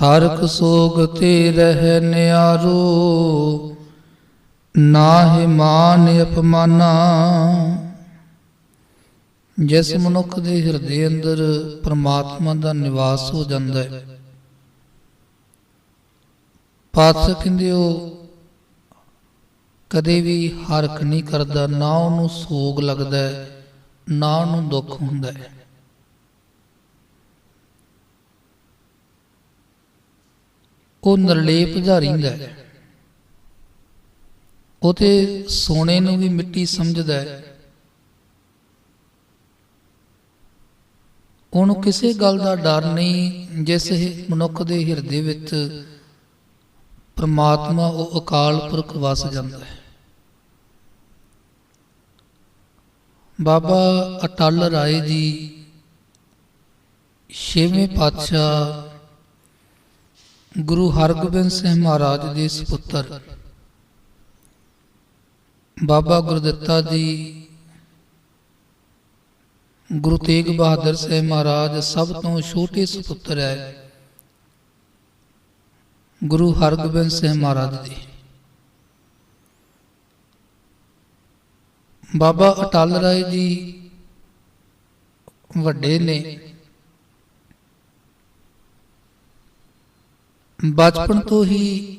ਹਰਕ ਸੋਗ ਤੇ ਰਹਿ ਨਿਆਰੋ, ਨਾਹਿ ਮਾਨ ਅਪਮਾਨਾ। ਜਿਸ ਮਨੁੱਖ ਦੇ ਹਿਰਦੇ ਅੰਦਰ ਪ੍ਰਮਾਤਮਾ ਦਾ ਨਿਵਾਸ ਹੋ ਜਾਂਦਾ ਹੈ, ਪਾਤਸ਼ਾਹ ਕਹਿੰਦੇ ਉਹ ਕਦੇ ਵੀ ਹਰਕ ਨਹੀਂ ਕਰਦਾ, ਨਾ ਉਹਨੂੰ ਸੋਗ ਲੱਗਦਾ ਨਾ ਉਹਨੂੰ ਦੁੱਖ ਹੁੰਦਾ ਹੈ। ਉਹ ਨਿਰਲੇਪ ਰਹਿੰਦਾ ਹੈ। ਉਹ ਤੇ ਸੋਨੇ ਨੂੰ ਵੀ ਮਿੱਟੀ ਸਮਝਦਾ ਹੈ। ਉਹਨੂੰ ਕਿਸੇ ਗੱਲ ਦਾ ਡਰ ਨਹੀਂ, ਜਿਸ ਮਨੁੱਖ ਦੇ ਹਿਰਦੇ ਵਿੱਚ ਪਰਮਾਤਮਾ ਉਹ ਅਕਾਲ ਪੁਰਖ ਵਸ ਜਾਂਦਾ ਹੈ। ਬਾਬਾ ਅਟਲ ਰਾਏ ਜੀ ਛੇਵੇਂ ਪਾਤਸ਼ਾਹ ਗੁਰੂ ਹਰਗੋਬਿੰਦ ਸਿੰਘ ਮਹਾਰਾਜ ਦੇ ਸੁਪੁੱਤਰ। ਬਾਬਾ ਗੁਰਦਿੱਤਾ ਜੀ, ਗੁਰੂ ਤੇਗ ਬਹਾਦਰ ਸਾਹਿਬ ਮਹਾਰਾਜ ਸਭ ਤੋਂ ਛੋਟੇ ਸੁਪੁੱਤਰ ਹੈ। ਗੁਰੂ ਹਰਗੋਬਿੰਦ ਸਿੰਘ ਮਹਾਰਾਜ ਦੇ ਬਾਬਾ ਅਟਲ ਰਾਏ ਜੀ ਵੱਡੇ ਨੇ। ਬਚਪਨ ਤੋਂ ਹੀ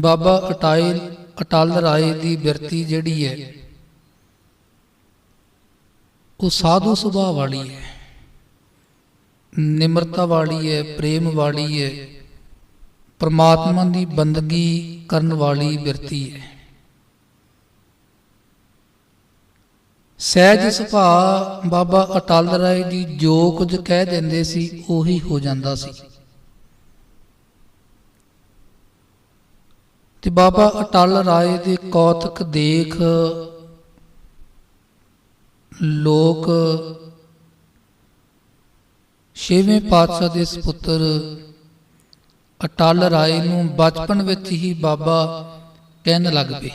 ਬਾਬਾ ਅਟਾਇਲ, ਅਟਲ ਰਾਏ ਦੀ ਬਿਰਤੀ ਜਿਹੜੀ ਹੈ, ਉਹ ਸਾਧੂ ਸੁਭਾਅ ਵਾਲੀ ਹੈ, ਨਿਮਰਤਾ ਵਾਲੀ ਹੈ, ਪ੍ਰੇਮ ਵਾਲੀ ਹੈ, ਪਰਮਾਤਮਾ ਦੀ ਬੰਦਗੀ ਕਰਨ ਵਾਲੀ ਬਿਰਤੀ ਹੈ। ਸਹਿਜ ਸੁਭਾਅ ਬਾਬਾ ਅਟਲ ਰਾਏ ਜੀ ਜੋ ਕੁਝ ਕਹਿ ਦਿੰਦੇ ਸੀ, ਉਹੀ ਹੋ ਜਾਂਦਾ ਸੀ। ਤੇ ਬਾਬਾ ਅਟਲ ਰਾਏ ਦੇ ਕੌਤਕ ਦੇਖ ਲੋਕ ਛੇਵੇਂ ਪਾਤਸ਼ਾਹ ਦੇ ਸੁਪੁੱਤਰ ਅਟਲ ਰਾਏ ਨੂੰ ਬਚਪਨ ਵਿੱਚ ਹੀ ਬਾਬਾ ਕਹਿਣ ਲੱਗ ਪਏ,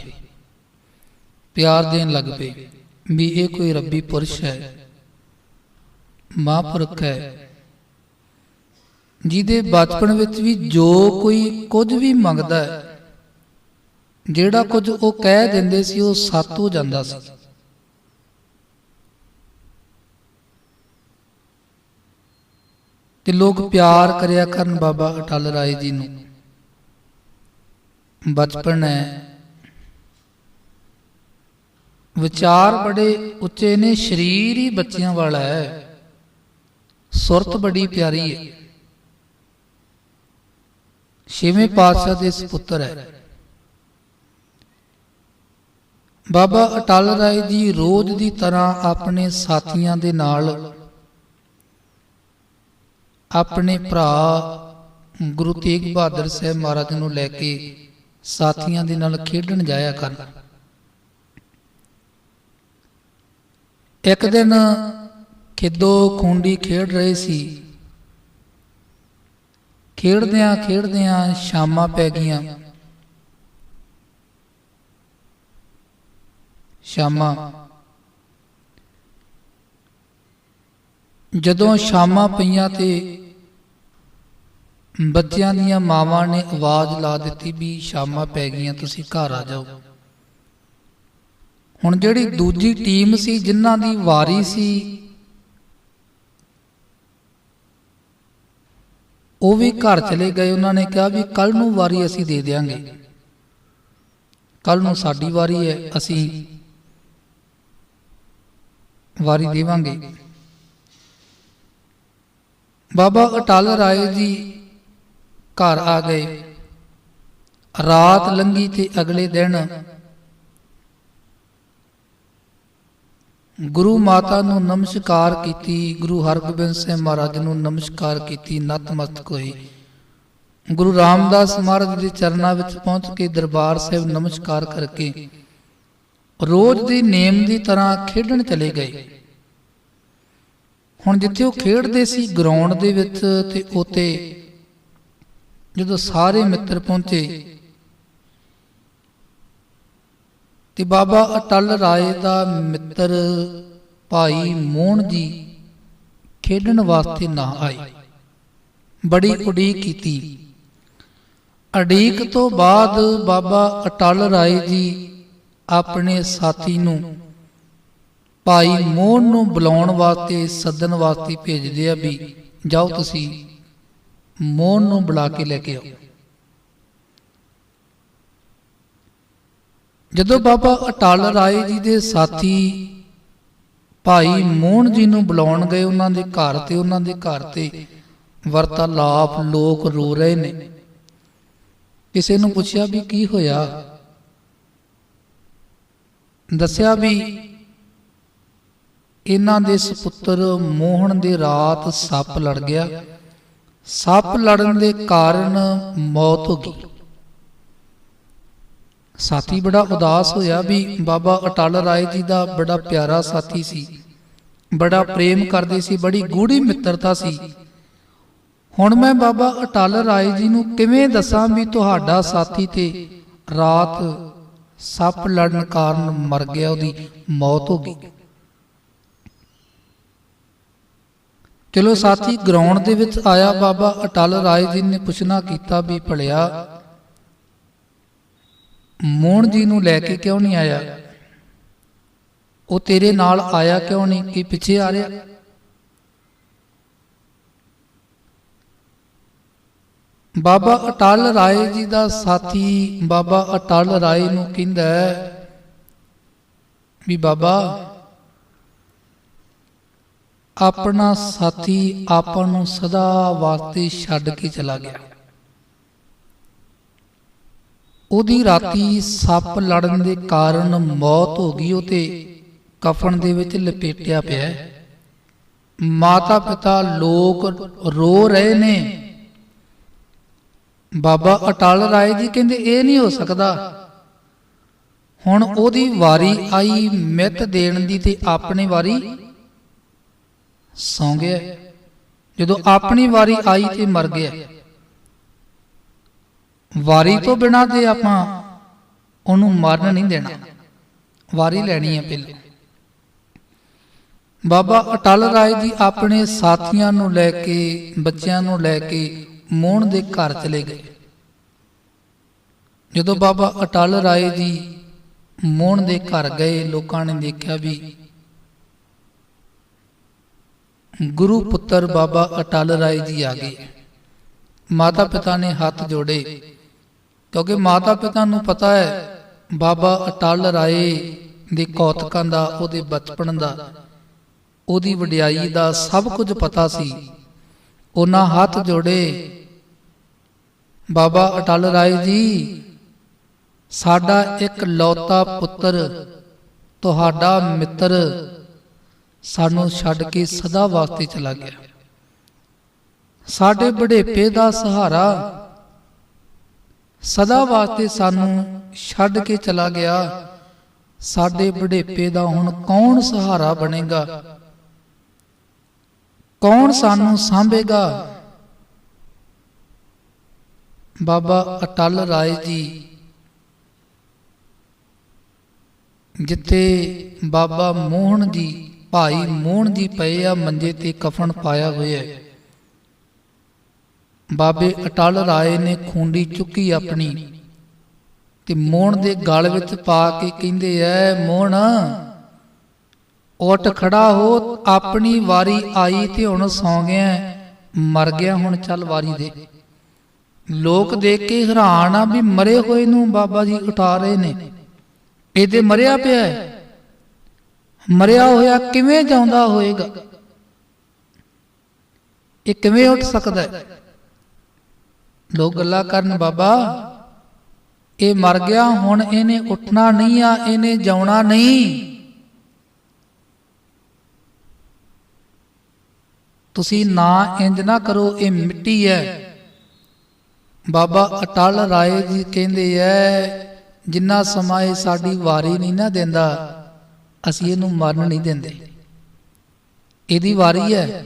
ਪਿਆਰ ਦੇਣ ਲੱਗ ਪਏ ਵੀ ਇਹ ਕੋਈ ਰੱਬੀ ਪੁਰਸ਼ ਹੈ, ਮਹਾਂਪੁਰਖ ਹੈ, ਜਿਹਦੇ ਬਚਪਨ ਵਿੱਚ ਵੀ ਜੋ ਕੋਈ ਕੁਝ ਵੀ ਮੰਗਦਾ ਹੈ ਜਿਹੜਾ ਕੁਝ ਉਹ ਕਹਿ ਦਿੰਦੇ ਸੀ, ਉਹ ਸੱਤ ਹੋ ਜਾਂਦਾ ਸੀ। ਤੇ ਲੋਕ ਪਿਆਰ ਕਰਿਆ ਕਰਨ ਬਾਬਾ ਅਟਲ ਰਾਏ ਜੀ ਨੂੰ। ਬਚਪਨ ਹੈ। ਵਿਚਾਰ ਬੜੇ ਉੱਚੇ ਨੇ, ਸਰੀਰ ਹੀ ਬੱਚਿਆਂ ਵਾਲਾ ਹੈ। ਸੁਰਤ ਬੜੀ ਪਿਆਰੀ ਹੈ। ਛੇਵੇਂ ਪਾਤਸ਼ਾਹ ਦੇ ਸੁਪੁੱਤਰ ਹੈ। ਬਾਬਾ ਅਟਲ ਰਾਏ ਜੀ ਰੋਜ਼ ਦੀ ਤਰ੍ਹਾਂ ਆਪਣੇ ਸਾਥੀਆਂ ਦੇ ਨਾਲ, ਆਪਣੇ ਭਰਾ ਗੁਰੂ ਤੇਗ ਬਹਾਦਰ ਸਾਹਿਬ ਮਹਾਰਾਜ ਨੂੰ ਲੈ ਕੇ ਸਾਥੀਆਂ ਦੇ ਨਾਲ ਖੇਡਣ ਜਾਇਆ ਕਰਨ ਇੱਕ ਦਿਨ ਖਿੱਦੋ ਖੁੰਡੀ ਖੇਡ ਰਹੇ ਸੀ। ਖੇਡਦਿਆਂ ਖੇਡਦਿਆਂ ਸ਼ਾਮਾਂ ਪੈ ਗਈਆਂ। ਸ਼ਾਮਾਂ। ਜਦੋਂ ਸ਼ਾਮਾਂ ਪਈਆਂ ਤੇ ਬੱਚਿਆਂ ਦੀਆਂ ਮਾਵਾਂ ਨੇ ਆਵਾਜ਼ ਲਾ ਦਿੱਤੀ ਵੀ ਸ਼ਾਮਾਂ ਪੈ ਗਈਆਂ, ਤੁਸੀਂ ਘਰ ਆ ਜਾਓ। ਹੁਣ ਜਿਹੜੀ ਦੂਜੀ ਟੀਮ ਸੀ, ਜਿਨ੍ਹਾਂ ਦੀ ਵਾਰੀ ਸੀ, ਉਹ ਵੀ ਘਰ ਚਲੇ ਗਏ। ਉਹਨਾਂ ਨੇ ਕਿਹਾ ਵੀ ਕੱਲ ਨੂੰ ਵਾਰੀ ਅਸੀਂ ਦੇ ਦੇਾਂਗੇ ਕੱਲ ਨੂੰ ਸਾਡੀ ਵਾਰੀ ਹੈ, ਅਸੀਂ ਵਾਰੀ ਦੇਵਾਂਗੇ। ਬਾਬਾ ਅਟਲ ਰਾਏ ਜੀ ਘਰ ਆ ਗਏ। ਰਾਤ ਲੰਗੀ ਤੇ ਅਗਲੇ ਦਿਨ ਗੁਰੂ ਮਾਤਾ ਨੂੰ ਨਮਸਕਾਰ ਕੀਤੀ ਗੁਰੂ ਹਰਗੋਬਿੰਦ ਸਿੰਘ ਮਹਾਰਾਜ ਨੂੰ ਨਮਸਕਾਰ ਕੀਤੀ ਨਤਮਸਤਕ ਹੋਏ ਗੁਰੂ ਰਾਮਦਾਸ ਮਹਾਰਾਜ ਦੇ ਚਰਨਾਂ ਵਿੱਚ ਪਹੁੰਚ ਕੇ ਦਰਬਾਰ ਸਾਹਿਬ ਨਮਸਕਾਰ ਕਰਕੇ ਰੋਜ਼ ਦੀ ਨੇਮ ਦੀ ਤਰ੍ਹਾਂ ਖੇਡਣ ਚਲੇ ਗਏ। ਹੁਣ ਜਿੱਥੇ ਉਹ ਖੇਡਦੇ ਸੀ ਗਰਾਊਂਡ ਦੇ ਵਿੱਚ ਤੇ ਉਤੇ ਜਦੋਂ ਸਾਰੇ ਮਿੱਤਰ ਪਹੁੰਚੇ ਤੇ ਬਾਬਾ ਅਟਲ ਰਾਏ ਦਾ ਮਿੱਤਰ ਭਾਈ ਮੋਹਨ ਜੀ ਖੇਡਣ ਵਾਸਤੇ ਨਾ ਆਏ। ਬੜੀ ਉਡੀਕ ਕੀਤੀ। ਅਡੀਕ ਤੋਂ ਬਾਅਦ ਬਾਬਾ ਅਟਲ ਰਾਏ ਜੀ ਆਪਣੇ ਸਾਥੀ ਨੂੰ। ਭਾਈ ਮੋਹਨ ਨੂੰ ਬੁਲਾਉਣ ਵਾਸਤੇ, ਸੱਦਣ ਵਾਸਤੇ ਭੇਜਦੇ ਆ ਵੀ ਜਾਓ ਤੁਸੀਂ ਮੋਹਨ ਨੂੰ ਬੁਲਾ ਕੇ ਲੈ ਕੇ ਆਓ। ਜਦੋਂ ਬਾਬਾ ਅਟਲ ਰਾਏ ਜੀ ਦੇ ਸਾਥੀ ਭਾਈ ਮੋਹਨ ਜੀ ਨੂੰ ਬੁਲਾਉਣ ਗਏ ਉਹਨਾਂ ਦੇ ਘਰ ਤੇ, ਉਹਨਾਂ ਦੇ ਘਰ ਤੇ ਵਰਤਾਲਾਪ, ਲੋਕ ਰੋ ਰਹੇ ਨੇ। ਕਿਸੇ ਨੂੰ ਪੁੱਛਿਆ ਵੀ ਕੀ ਹੋਇਆ? ਦੱਸਿਆ ਵੀ ਇਹਨਾਂ ਦੇ ਸੁਪੁੱਤਰ ਮੋਹਨ ਦੇ ਰਾਤ ਸੱਪ ਲੜ ਗਿਆ। ਸੱਪ ਲੜਨ ਦੇ ਕਾਰਨ ਮੌਤ ਹੋ ਗਈ। ਸਾਥੀ ਬੜਾ ਉਦਾਸ ਹੋਇਆ ਵੀ ਬਾਬਾ ਅਟਲ ਰਾਏ ਜੀ ਦਾ ਬੜਾ ਪਿਆਰਾ ਸਾਥੀ ਸੀ। ਬੜਾ ਪ੍ਰੇਮ ਕਰਦੇ ਸੀ, ਬੜੀ ਗੂੜੀ ਮਿੱਤਰਤਾ ਸੀ। ਹੁਣ ਮੈਂ ਬਾਬਾ ਅਟਲ ਰਾਏ ਜੀ ਨੂੰ ਕਿਵੇਂ ਦੱਸਾਂ ਵੀ ਤੁਹਾਡਾ ਸਾਥੀ ਤੇ ਰਾਤ ਸੱਪ ਲੜਨ ਕਾਰਨ ਮਰ ਗਿਆ, ਉਹਦੀ ਮੌਤ ਹੋ ਗਈ। ਚਲੋ ਸਾਥੀ, ਗਰਾਊਂਡ ਦੇ ਵਿੱਚ ਆਇਆ ਬਾਬਾ ਅਟਲ ਰਾਏ ਜੀ ਨੇ ਪੁੱਛਣਾ ਕੀਤਾ ਵੀ ਭਲਿਆ, ਮੋਹਨ ਜੀ ਨੂੰ ਲੈ ਕੇ ਕਿਉਂ ਨਹੀਂ ਆਇਆ? ਉਹ ਤੇਰੇ ਨਾਲ ਆਇਆ ਕਿਉਂ ਨਹੀਂ? ਕਿ ਪਿੱਛੇ ਆ ਰਿਹਾ? ਬਾਬਾ ਅਟਲ ਰਾਏ ਜੀ ਦਾ ਸਾਥੀ ਬਾਬਾ ਅਟਲ ਰਾਏ ਨੂੰ ਕਹਿੰਦਾ ਹੈ ਵੀ ਬਾਬਾ, ਆਪਣਾ ਸਾਥੀ ਆਪਾਂ ਨੂੰ ਸਦਾ ਵਾਸਤੇ ਛੱਡ ਕੇ ਚਲਾ ਗਿਆ। ਉਹਦੀ ਰਾਤੀ ਸੱਪ ਲੜਨ ਦੇ ਕਾਰਨ ਮੌਤ ਹੋ ਗਈ, ਉਹ ਤੇ ਕਫਨ ਦੇ ਵਿੱਚ ਲਪੇਟਿਆ ਪਿਆ ਮਾਤਾ ਪਿਤਾ ਲੋਕ ਰੋ ਰਹੇ ਨੇ। ਬਾਬਾ ਅਟਲ ਰਾਏ ਜੀ ਕਹਿੰਦੇ ਇਹ ਨਹੀਂ ਹੋ ਸਕਦਾ। ਹੁਣ ਉਹਦੀ ਵਾਰੀ ਆਈ ਮਿੱਤ ਦੇਣ ਦੀ ਤੇ ਆਪਣੀ ਵਾਰੀ ਸੌਂ ਗਿਆ। ਜਦੋਂ ਆਪਣੀ ਵਾਰੀ ਆਈ ਤੇ ਮਰ ਗਿਆ। ਵਾਰੀ ਤੋਂ ਬਿਨਾ ਤੇ ਆਪਾਂ ਉਹਨੂੰ ਮਰਨ ਨਹੀਂ ਦੇਣਾ। ਵਾਰੀ ਲੈਣੀ ਹੈ ਪਹਿਲਾਂ। ਬਾਬਾ ਅਟਲ ਰਾਏ ਜੀ ਆਪਣੇ ਸਾਥੀਆਂ ਨੂੰ ਲੈ ਕੇ, ਬੱਚਿਆਂ ਨੂੰ ਲੈ ਕੇ ਮੋਹਣ ਦੇ ਘਰ ਚਲੇ ਗਏ। ਜਦੋਂ ਬਾਬਾ ਅਟਲ ਰਾਏ ਜੀ ਮੋਹਣ ਦੇ ਘਰ ਗਏ, ਲੋਕਾਂ ਨੇ ਦੇਖਿਆ ਵੀ ਗੁਰੂ ਪੁੱਤਰ ਬਾਬਾ ਅਟਲ ਰਾਏ ਜੀ ਆ ਗਏ। ਮਾਤਾ ਪਿਤਾ ਨੇ ਹੱਥ ਜੋੜੇ, ਕਿਉਂਕਿ ਮਾਤਾ ਪਿਤਾ ਨੂੰ ਪਤਾ ਹੈ, ਬਾਬਾ ਅਟਲ ਰਾਏ ਦੇ ਕੌਤਕਾਂ ਦਾ, ਉਹਦੇ ਬਚਪਨ ਦਾ, ਉਹਦੀ ਵਡਿਆਈ ਦਾ ਸਭ ਕੁਝ ਪਤਾ ਸੀ। ਉਹਨਾਂ ਹੱਥ ਜੋੜੇ ਬਾਬਾ ਅਟਲ ਰਾਏ ਜੀ, ਸਾਡਾ ਇੱਕ ਲੌਤਾ ਪੁੱਤਰ, ਤੁਹਾਡਾ ਮਿੱਤਰ ਸਾਨੂੰ ਛੱਡ ਕੇ ਸਦਾ ਵਾਸਤੇ ਚਲਾ ਗਿਆ। ਸਾਡੇ ਬੁਢੇਪੇ ਦਾ ਸਹਾਰਾ ਸਦਾ ਵਾਸਤੇ ਸਾਨੂੰ ਛੱਡ ਕੇ ਚਲਾ ਗਿਆ। ਸਾਡੇ ਬੁਢੇਪੇ ਦਾ ਹੁਣ ਕੌਣ ਸਹਾਰਾ ਬਣੇਗਾ? ਕੌਣ ਸਾਨੂੰ ਸਾਂਭੇਗਾ? ਬਾਬਾ ਅਟਲ ਰਾਏ ਜੀ, ਜਿੱਥੇ ਬਾਬਾ ਮੋਹਨ ਜੀ, ਭਾਈ ਮੋਹਨ ਜੀ ਪਏ ਆ, ਮੰਜੇ ਤੇ ਕਫਨ ਪਾਇਆ ਹੋਇਆ ਹੈ। ਬਾਬੇ ਅਟਲ ਰਾਏ ਨੇ ਖੁੰਡੀ ਚੁੱਕੀ ਆਪਣੀ ਤੇ ਮੋਹਨ ਦੇ ਗਲ ਵਿੱਚ ਪਾ ਕੇ ਕਹਿੰਦੇ ਐ, ਮੋਹਨ, ਉੱਠ ਖੜਾ ਹੋ, ਆਪਣੀ ਵਾਰੀ ਆਈ ਤੇ ਹੁਣ ਸੌਂ ਗਿਆ, ਮਰ ਗਿਆ, ਹੁਣ ਚੱਲ ਵਾਰੀ ਦੇ ਲੋਕ ਦੇਖ ਕੇ ਹੈਰਾਨ ਆ ਵੀ ਮਰੇ ਹੋਏ ਨੂੰ ਬਾਬਾ ਜੀ ਉਠਾ ਰਹੇ ਨੇ। ਇਹ ਤੇ ਮਰਿਆ ਪਿਆ ਹੈ। ਮਰਿਆ ਹੋਇਆ ਕਿਵੇਂ ਜਾਉਂਦਾ ਹੋਏਗਾ? ਇਹ ਕਿਵੇਂ ਉੱਠ ਸਕਦਾ ਹੈ? ਲੋਕ ਗੱਲਾਂ ਕਰਨ, ਬਾਬਾ, ਇਹ ਮਰ ਗਿਆ, ਹੁਣ ਇਹਨੇ ਉੱਠਣਾ ਨਹੀਂ ਆ, ਇਹਨੇ ਜਾਉਣਾ ਨਹੀਂ। ਤੁਸੀਂ ਨਾ ਇੰਜ ਨਾ ਕਰੋ, ਇਹ ਮਿੱਟੀ ਹੈ। ਬਾਬਾ ਅਟਲ ਰਾਏ ਜੀ ਕਹਿੰਦੇ ਐ, ਜਿੰਨਾ ਸਮਾਂ ਇਹ ਸਾਡੀ ਵਾਰੀ ਨਹੀਂ ਨਾ ਦਿੰਦਾ, ਅਸੀਂ ਇਹਨੂੰ ਮਰਨ ਨਹੀਂ ਦਿੰਦੇ। ਇਹਦੀ ਵਾਰੀ ਹੈ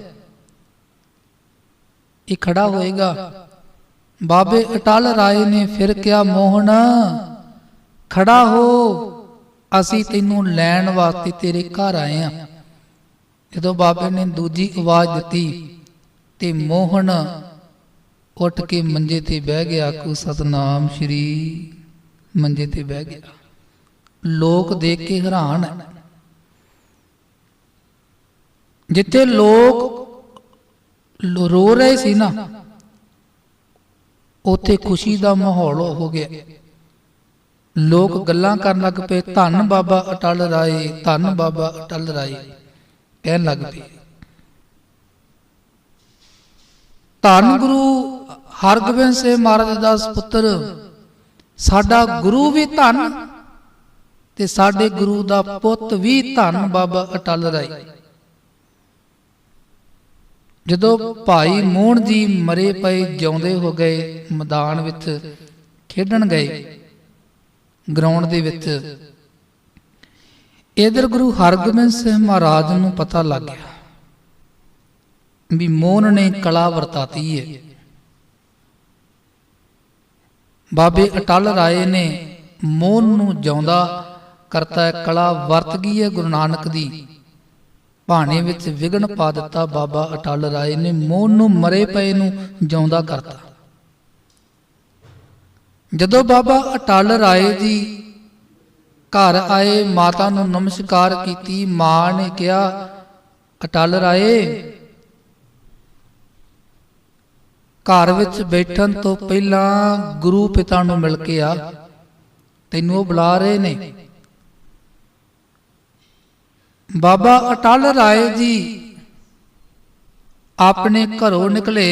ਇਹ ਖੜਾ ਹੋਏਗਾ। ਬਾਬੇ ਅਟਲ ਰਾਏ ਨੇ ਫਿਰ ਕਿਹਾ, ਮੋਹਨ, ਖੜਾ ਹੋ। ਅਸੀਂ ਤੈਨੂੰ ਲੈਣ ਵਾਸਤੇ ਤੇਰੇ ਘਰ ਆਏ ਆ। ਜਦੋਂ ਬਾਬੇ ਨੇ ਦੂਜੀ ਆਵਾਜ਼ ਦਿੱਤੀ ਤੇ ਮੋਹਨ ਉੱਠ ਕੇ ਮੰਜੇ ਤੇ ਬਹਿ ਗਿਆ ਆਖੂ, ਸਤਨਾਮ ਸ਼੍ਰੀ। ਮੰਜੇ ਤੇ ਬਹਿ ਗਿਆ। ਲੋਕ ਦੇਖ ਕੇ ਹੈਰਾਨ ਹੈ। ਜਿੱਥੇ ਲੋਕ ਰੋ ਰਹੇ ਸੀ ਨਾ, ਉੱਥੇ ਖੁਸ਼ੀ ਦਾ ਮਾਹੌਲ ਹੋ ਗਿਆ। ਲੋਕ ਗੱਲਾਂ ਕਰਨ ਲੱਗ ਪਏ, ਧੰਨ ਬਾਬਾ ਅਟਲ ਰਾਏ, ਧੰਨ ਬਾਬਾ ਅਟਲ ਰਾਏ। ਕਹਿਣ ਲੱਗ ਪਏ। ਧੰਨ ਗੁਰੂ ਹਰਗੋਬਿੰਦ ਸਿੰਘ ਮਹਾਰਾਜ ਦਾ ਪੁੱਤਰ ਸਾਡਾ ਗੁਰੂ ਵੀ ਧੰਨ ਤੇ ਸਾਡੇ ਗੁਰੂ ਦਾ ਪੁੱਤ ਵੀ ਧੰਨ ਬਾਬਾ ਅਟਲ ਰਾਏ। ਜਦੋਂ ਭਾਈ ਮੋਹਨ ਜੀ ਮਰੇ ਪਏ, ਜਿਉਂਦੇ ਹੋ ਗਏ ਮੈਦਾਨ ਵਿੱਚ, ਖੇਡਣ ਗਏ ਗਰਾਊਂਡ ਦੇ ਵਿੱਚ, ਇਧਰ ਗੁਰੂ ਹਰਗੋਬਿੰਦ ਸਿੰਘ ਮਹਾਰਾਜ ਨੂੰ ਪਤਾ ਲੱਗ ਗਿਆ ਵੀ ਮੋਹਨ ਨੇ ਕਲਾ ਵਰਤਾਤੀ ਹੈ ਬਾਬੇ ਅਟਲ ਰਾਏ ਨੇ ਮੋਹਨ ਨੂੰ ਜਿਉਂਦਾ ਕਰਤਾ ਕਲਾ ਵਰਤ ਗਈ ਹੈ ਗੁਰੂ ਨਾਨਕ ਦੀ। ਭਾਣੇ ਵਿੱਚ ਵਿਗਨ ਪਾ ਦਿੱਤਾ ਬਾਬਾ ਅਟਲ ਰਾਏ ਨੇ ਮੋਹਨ ਨੂੰ ਮਰੇ ਪਏ ਨੂੰ ਜਿਉਂਦਾ ਕਰਤਾ। ਜਦੋਂ ਬਾਬਾ ਅਟਲ ਰਾਏ ਜੀ ਘਰ ਆਏ ਮਾਤਾ ਨੂੰ ਨਮਸਕਾਰ ਕੀਤੀ, ਮਾਂ ਨੇ ਕਿਹਾ, ਅਟਲ ਰਾਏ ਘਰ ਵਿੱਚ ਬੈਠਣ ਤੋਂ ਪਹਿਲਾਂ ਗੁਰੂ ਪਿਤਾ ਨੂੰ ਮਿਲ ਕੇ ਆ। ਤੈਨੂੰ ਉਹ ਬੁਲਾ ਰਹੇ ਨੇ। ਬਾਬਾ ਅਟਲ ਰਾਏ ਜੀ ਆਪਣੇ ਘਰੋਂ ਨਿਕਲੇ,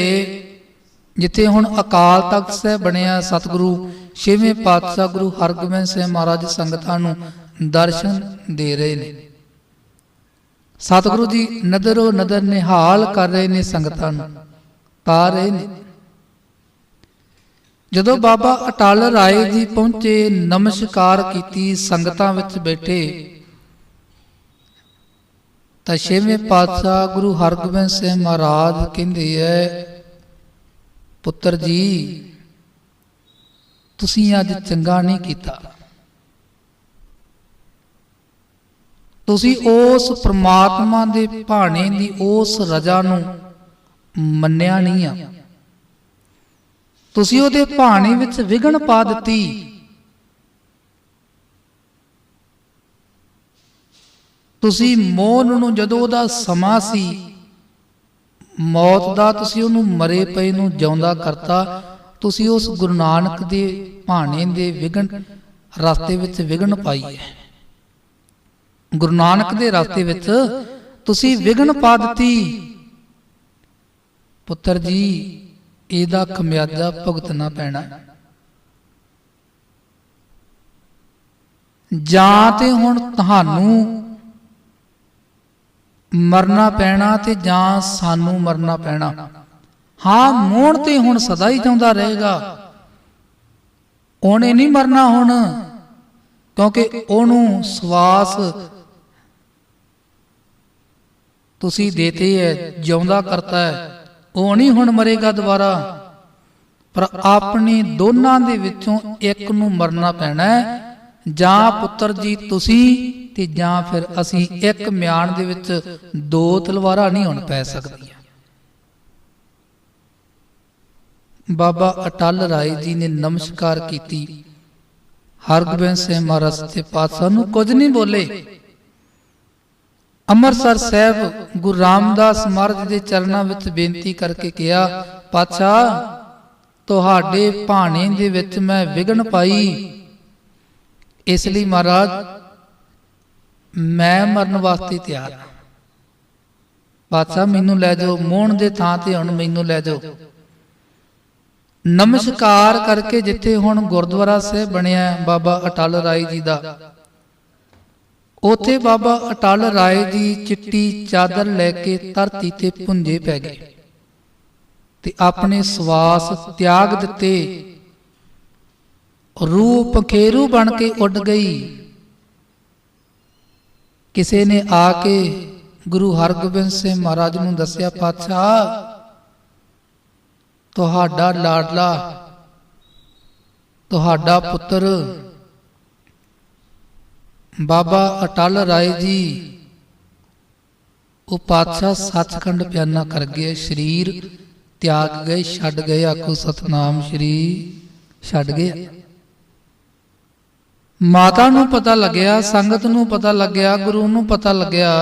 ਜਿੱਥੇ ਹੁਣ ਅਕਾਲ ਤਖਤ ਸਾਹਿਬ ਬਣਿਆ ਸਤਿਗੁਰੂ, ਛੇਵੇਂ ਪਾਤਸ਼ਾਹ ਗੁਰੂ ਹਰਗੋਬਿੰਦ ਸਿੰਘ ਮਹਾਰਾਜ ਸੰਗਤਾਂ ਨੂੰ ਦਰਸ਼ਨ ਦੇ ਰਹੇ ਨੇ। ਸਤਿਗੁਰੂ ਜੀ ਨਦਰੋ ਨਦਰ ਨਿਹਾਲ ਕਰ ਰਹੇ ਨੇ ਸੰਗਤਾਂ ਨੂੰ ਪਾ ਰਹੇ ਨੇ। ਜਦੋਂ ਬਾਬਾ ਅਟਲ ਰਾਏ ਜੀ ਪਹੁੰਚੇ ਨਮਸਕਾਰ ਕੀਤੀ ਸੰਗਤਾਂ ਵਿੱਚ ਬੈਠੇ। ਤਾਂ ਛੇਵੇਂ ਪਾਤਸ਼ਾਹ ਗੁਰੂ ਹਰਗੋਬਿੰਦ ਸਿੰਘ ਮਹਾਰਾਜ ਕਹਿੰਦੇ ਐ ਪੁੱਤਰ ਜੀ ਤੁਸੀਂ ਅੱਜ ਚੰਗਾ ਨਹੀਂ ਕੀਤਾ। ਤੁਸੀਂ ਉਸ ਪ੍ਰਮਾਤਮਾ ਦੇ ਭਾਣੇ ਦੀ ਉਸ ਰਜਾ ਨੂੰ ਮੰਨਿਆ ਨਹੀਂ ਆ। ਤੁਸੀਂ ਉਹਦੇ ਭਾਣੇ ਵਿੱਚ ਵਿਗਣ ਪਾ ਦਿੱਤੀ। ਤੁਸੀਂ ਮੋਹਨ ਨੂੰ ਜਦੋਂ ਉਹਦਾ ਸਮਾਂ ਸੀ, ਮੌਤ ਦਾ ਤੁਸੀਂ ਉਹਨੂੰ ਮਰੇ ਪਏ ਨੂੰ ਜਿਉਂਦਾ ਕਰਤਾ, ਤੁਸੀਂ ਉਸ ਗੁਰੂ ਨਾਨਕ ਦੇ ਭਾਣੇ ਦੇ ਵਿਗਣ ਰਸਤੇ ਵਿੱਚ ਵਿਗਣ ਪਾਈ ਹੈ। ਗੁਰੂ ਨਾਨਕ ਦੇ ਰਸਤੇ ਵਿੱਚ ਤੁਸੀਂ ਵਿਗਣ ਪਾ ਦਿੱਤੀ। ਪੁੱਤਰ ਜੀ ਇਹਦਾ ਖਮਿਆਜ਼ਾ ਭੁਗਤਣਾ ਪੈਣਾ। ਜਾਂ ਤੇ ਹੁਣ ਤੁਹਾਨੂੰ ਮਰਨਾ ਪੈਣਾ ਤੇ ਜਾਂ ਸਾਨੂੰ ਮਰਨਾ ਪੈਣਾ। ਹਾਂ ਮੋਹਣ ਤੇ ਹੁਣ ਸਦਾ ਹੀ ਚਾਹੁੰਦਾ ਰਹੇਗਾ। ਉਹਨੇ ਨਹੀਂ ਮਰਨਾ ਹੁਣ, ਕਿਉਂਕਿ ਉਹਨੂੰ ਸਵਾਸ ਤੁਸੀਂ ਦੇਤੇ ਹੈ, ਜਿਉਂਦਾ ਕਰਤਾ ਹੈ। ਉਹ ਨਹੀਂ ਹੁਣ ਮਰੇਗਾ ਦੁਬਾਰਾ। ਪਰ ਆਪਣੇ ਦੋਨਾਂ ਦੇ ਵਿੱਚੋਂ ਇੱਕ ਨੂੰ ਮਰਨਾ ਪੈਣਾ ਹੈ। ਜਾਂ ਪੁੱਤਰ ਜੀ ਤੁਸੀਂ ਤੇ ਜਾਂ ਫਿਰ ਅਸੀਂ ਇੱਕ ਮਿਆਨ ਦੇ ਵਿੱਚ ਦੋ ਤਲਵਾਰਾਂ ਨਹੀਂ ਹੁਣ ਪੈ ਸਕਦੀਆਂ। ਬਾਬਾ ਅਟਲ ਰਾਏ ਜੀ ਨੇ ਨਮਸਕਾਰ ਕੀਤੀ। ਹਰਗੋਬਿੰਦ ਸਿੰਘ ਮਹਾਰਾਜ ਤੇ ਪਾਤਸ਼ਾਹ ਨੂੰ ਕੁਝ ਨਹੀਂ ਬੋਲੇ। ਅੰਮ੍ਰਿਤਸਰ ਸਾਹਿਬ ਗੁਰੂ ਰਾਮਦਾਸ ਮਹਾਰਾਜ ਦੇ ਚਰਨਾਂ ਵਿੱਚ ਬੇਨਤੀ ਕਰਕੇ ਕਿਹਾ, ਪਾਤਸ਼ਾਹ, ਤੁਹਾਡੇ ਭਾਣੇ ਦੇ ਵਿੱਚ ਮੈਂ ਵਿਗਨ ਪਾਈ। ਇਸ ਲਈ ਮਹਾਰਾਜ, ਮੈਂ ਮਰਨ ਵਾਸਤੇ ਤਿਆਰ ਹਾਂ। ਬਾਦਸ਼ਾਹ ਮੈਨੂੰ ਲੈ ਜਾਓ, ਮੋਹਣ ਦੇ ਥਾਂ ਤੇ ਹੁਣ ਮੈਨੂੰ ਲੈ ਜਾਓ। ਨਮਸਕਾਰ ਕਰਕੇ ਜਿੱਥੇ ਹੁਣ ਗੁਰਦੁਆਰਾ ਸਾਹਿਬ ਬਣਿਆ ਬਾਬਾ ਅਟਲ ਰਾਏ ਜੀ ਦਾ। ਉਥੇ ਬਾਬਾ ਅਟਲ ਰਾਏ ਜੀ ਚਿੱਟੀ ਚਾਦਰ ਲੈ ਕੇ ਧਰਤੀ ਤੇ ਪੁੰਜੇ ਪੈ ਗਏ ਤੇ ਆਪਣੇ ਸਵਾਸ ਤਿਆਗ ਦਿੱਤੇ। ਰੂਹ ਪਖੇਰੂ ਬਣ ਕੇ ਉੱਡ ਗਈ। ਕਿਸੇ ਨੇ ਆ ਕੇ ਗੁਰੂ ਹਰਗੋਬਿੰਦ ਸਿੰਘ ਮਹਾਰਾਜ ਨੂੰ ਦੱਸਿਆ, ਪਾਤਸ਼ਾਹ, ਤੁਹਾਡਾ ਲਾਡਲਾ, ਤੁਹਾਡਾ ਪੁੱਤਰ ਬਾਬਾ ਅਟਲ ਰਾਏ ਜੀ। ਉਹ ਪਾਤਸ਼ਾਹ ਸੱਚਖੰਡ ਪਿਆਨਾ ਕਰ ਗਏ, ਸਰੀਰ ਤਿਆਗ ਗਏ, ਛੱਡ ਗਏ ਆਖੋ ਸਤਨਾਮ ਸ਼੍ਰੀ, ਛੱਡ ਗਏ। ਮਾਤਾ ਨੂੰ ਪਤਾ ਲੱਗਿਆ, ਸੰਗਤ ਨੂੰ ਪਤਾ ਲੱਗਿਆ, ਗੁਰੂ ਨੂੰ ਪਤਾ ਲੱਗਿਆ।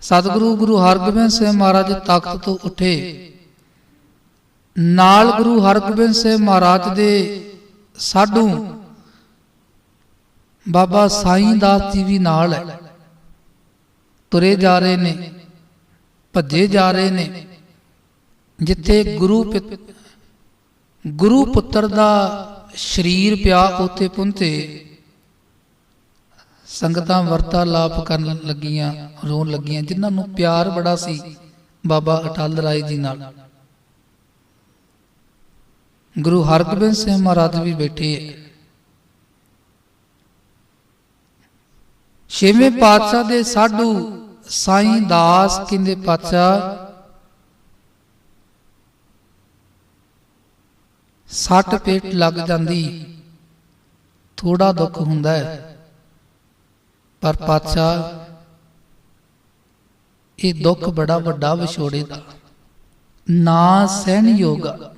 ਸਤਿਗੁਰੂ ਗੁਰੂ ਹਰਗੋਬਿੰਦ ਸਿੰਘ ਮਹਾਰਾਜ ਤਖਤ ਤੋਂ ਉੱਠੇ। ਨਾਲ ਗੁਰੂ ਹਰਗੋਬਿੰਦ ਸਿੰਘ ਮਹਾਰਾਜ ਦੇ ਸਾਡੂ ਬਾਬਾ ਸਾਈਂ ਦਾਸ ਜੀ ਵੀ ਨਾਲ ਹੈ। ਤੁਰੇ ਜਾ ਰਹੇ ਨੇ, ਭੱਜੇ ਜਾ ਰਹੇ ਨੇ। ਜਿੱਥੇ ਗੁਰੂ ਪਿਤ- ਗੁਰੂ ਪੁੱਤਰ ਦਾ ਸਰੀਰ ਪਿਆ ਉੱਥੇ ਪਹੁੰਚੇ ਸੰਗਤਾਂ ਵਰਤਾਲਾਪ ਕਰਨ ਲੱਗੀਆਂ, ਰੋਣ ਲੱਗੀਆਂ, ਜਿਨ੍ਹਾਂ ਨੂੰ ਪਿਆਰ ਬੜਾ ਸੀ ਬਾਬਾ ਅਟਲ ਰਾਏ ਜੀ ਨਾਲ। ਗੁਰੂ ਹਰਗੋਬਿੰਦ ਸਿੰਘ ਮਹਾਰਾਜ ਵੀ ਬੈਠੇ ਹੈ ਛੇਵੇਂ ਪਾਤਸ਼ਾਹ ਦੇ ਸਾਡੂ ਸਾਈਂ ਦਾਸ ਕਹਿੰਦੇ ਪਾਤਸ਼ਾਹ? ਸੱਟ ਪੇਟ ਲੱਗ ਜਾਂਦੀ ਥੋੜਾ ਦੁੱਖ ਹੁੰਦਾ ਹੈ। ਪਰ ਪਾਤਸ਼ਾਹ, ਇਹ ਦੁੱਖ ਬੜਾ ਵੱਡਾ ਵਿਛੋੜੇ ਦਾ। ਨਾ ਸਹਿਣ ਯੋਗਾ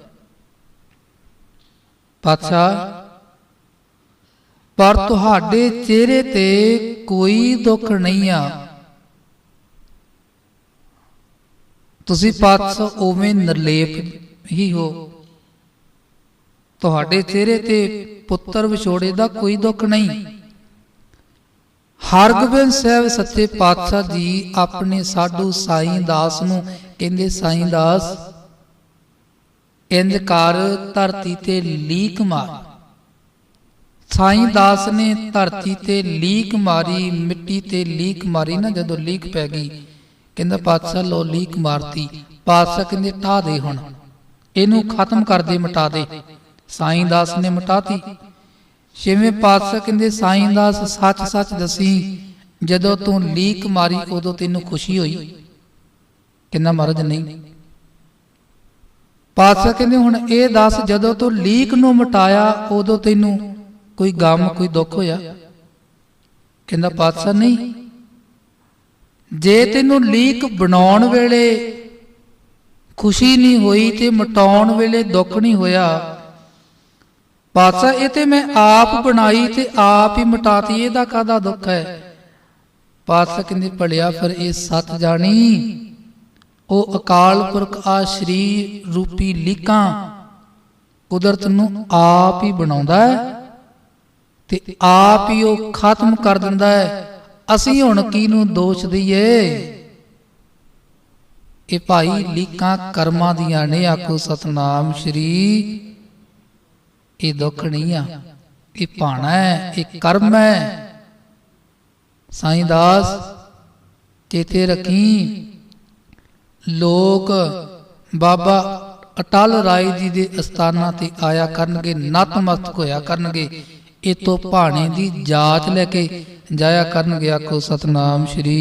ਪਾਤਸ਼ਾਹ ਪਰ ਤੁਹਾਡੇ ਚਿਹਰੇ ਤੇ ਕੋਈ ਦੁੱਖ ਨਹੀਂ ਆ। ਤੁਸੀਂ ਪਾਤਸ਼ਾਹ ਉਵੇਂ ਨਿਰਲੇਪ ਹੀ ਹੋ। ਤੁਹਾਡੇ ਚਿਹਰੇ ਤੇ ਪੁੱਤਰ ਵਿਛੋੜੇ ਦਾ ਕੋਈ ਦੁੱਖ ਨਹੀਂ। ਹਰਗੋਬਿੰਦ ਸਾਹਿਬ ਸੱਚੇ ਪਾਤਸ਼ਾਹ ਜੀ ਆਪਣੇ ਸਾਧੂ ਸਾਈਂ ਦਾਸ ਨੂੰ ਕਹਿੰਦੇ, ਸਾਈਂ ਦਾਸ ਇੰਜ ਕਰ ਧਰਤੀ ਤੇ ਲੀਕ ਮਾਰ। ਸਾਈਂ ਦਾਸ ਨੇ ਧਰਤੀ ਤੇ ਲੀਕ ਮਾਰੀ, ਮਿੱਟੀ ਤੇ ਲੀਕ ਮਾਰੀ ਨਾ ਜਦੋਂ ਲੀਕ ਪੈ ਗਈ। ਕਹਿੰਦਾ, ਪਾਤਸ਼ਾਹ ਲੋ ਲੀਕ ਮਾਰਤੀ। ਪਾਤਸ਼ਾਹ ਕਹਿੰਦੇ ਠਾ ਦੇ ਹੁਣ। ਇਹਨੂੰ ਖਤਮ ਕਰ ਦੇ, ਮਿਟਾ ਦੇ। ਸਾਈਂ ਦਾਸ ਨੇ ਮਿਟਾਤੀ। ਛੇਵੇਂ ਪਾਤਸ਼ਾਹ ਕਹਿੰਦੇ, ਸਾਈਂ ਦਾਸ ਸੱਚ ਸੱਚ ਦਸੀ, ਜਦੋਂ ਤੂੰ ਲੀਕ ਮਾਰੀ, ਉਦੋਂ ਤੈਨੂੰ ਖੁਸ਼ੀ ਹੋਈ। ਕਹਿੰਦਾ, ਮਹਾਰਾਜ, ਨਹੀਂ। ਪਾਤਸ਼ਾਹ ਕਹਿੰਦੇ, ਹੁਣ ਇਹ ਦੱਸ, ਜਦੋਂ ਤੂੰ ਲੀਕ ਨੂੰ ਮਿਟਾਇਆ, ਉਦੋਂ ਤੈਨੂੰ ਕੋਈ ਗਮ, ਕੋਈ ਦੁੱਖ ਹੋਇਆ? ਕਹਿੰਦਾ, ਪਾਤਸ਼ਾਹ, ਨਹੀਂ। ਜੇ ਤੈਨੂੰ ਲੀਕ ਬਣਾਉਣ ਵੇਲੇ ਖੁਸ਼ੀ ਨਹੀਂ ਹੋਈ ਤੇ ਮਟਾਉਣ ਵੇਲੇ ਦੁੱਖ ਨਹੀਂ ਹੋਇਆ, ਪਾਤਸ਼ਾਹ, ਇਹ ਤੇ ਮੈਂ ਆਪ ਬਣਾਈ ਤੇ ਆਪ ਹੀ ਮਿਟਾਤੀ, ਇਹਦਾ ਕਾਦਾ ਦੁੱਖ ਹੈ? ਪਾਤਸ਼ਾਹ ਕਹਿੰਦੇ, ਭਲਿਆ, ਫਿਰ ਇਹ ਸਤ ਜਾਣੀ। ਉਹ ਅਕਾਲ ਪੁਰਖ ਆ ਸ਼੍ਰੀ ਰੂਪੀ ਲੀਕਾਂ ਕੁਦਰਤ ਨੂੰ ਆਪ ਹੀ ਬਣਾਉਂਦਾ ਹੈ। ਤੇ ਆਪ ਹੀ ਉਹ ਖਤਮ ਕਰ ਦਿੰਦਾ ਹੈ। ਅਸੀਂ ਹੁਣ ਕਿਹਨੂੰ ਦੋਸ਼ ਦਈਏ? ਇਹ ਭਾਈ ਲੀਕਾਂ ਕਰਮਾਂ ਦੀਆਂ ਨੇ, ਆਖੋ ਸਤਨਾਮ ਸ਼੍ਰੀ। ਇਹ ਦੁੱਖ ਨਹੀਂ ਆ, ਇਹ ਭਾਣਾ ਹੈ, ਇਹ ਕਰਮ ਹੈ। ਸਾਈਂ ਦਾਸ, ਚੇਤੇ ਰੱਖੀ। ਲੋਕ ਬਾਬਾ ਅਟਲ ਰਾਏ ਜੀ ਦੇ ਅਸਥਾਨਾਂ ਤੇ ਆਇਆ ਕਰਨਗੇ, ਨਤਮਸਤਕ ਹੋਇਆ ਕਰਨਗੇ। ਇਹ ਤੋਂ ਭਾਣੇ ਦੀ ਜਾਤ ਲੈ ਕੇ ਜਾਇਆ ਕਰਨ ਗਿਆ ਆਖੋ ਸਤਨਾਮ ਸ਼੍ਰੀ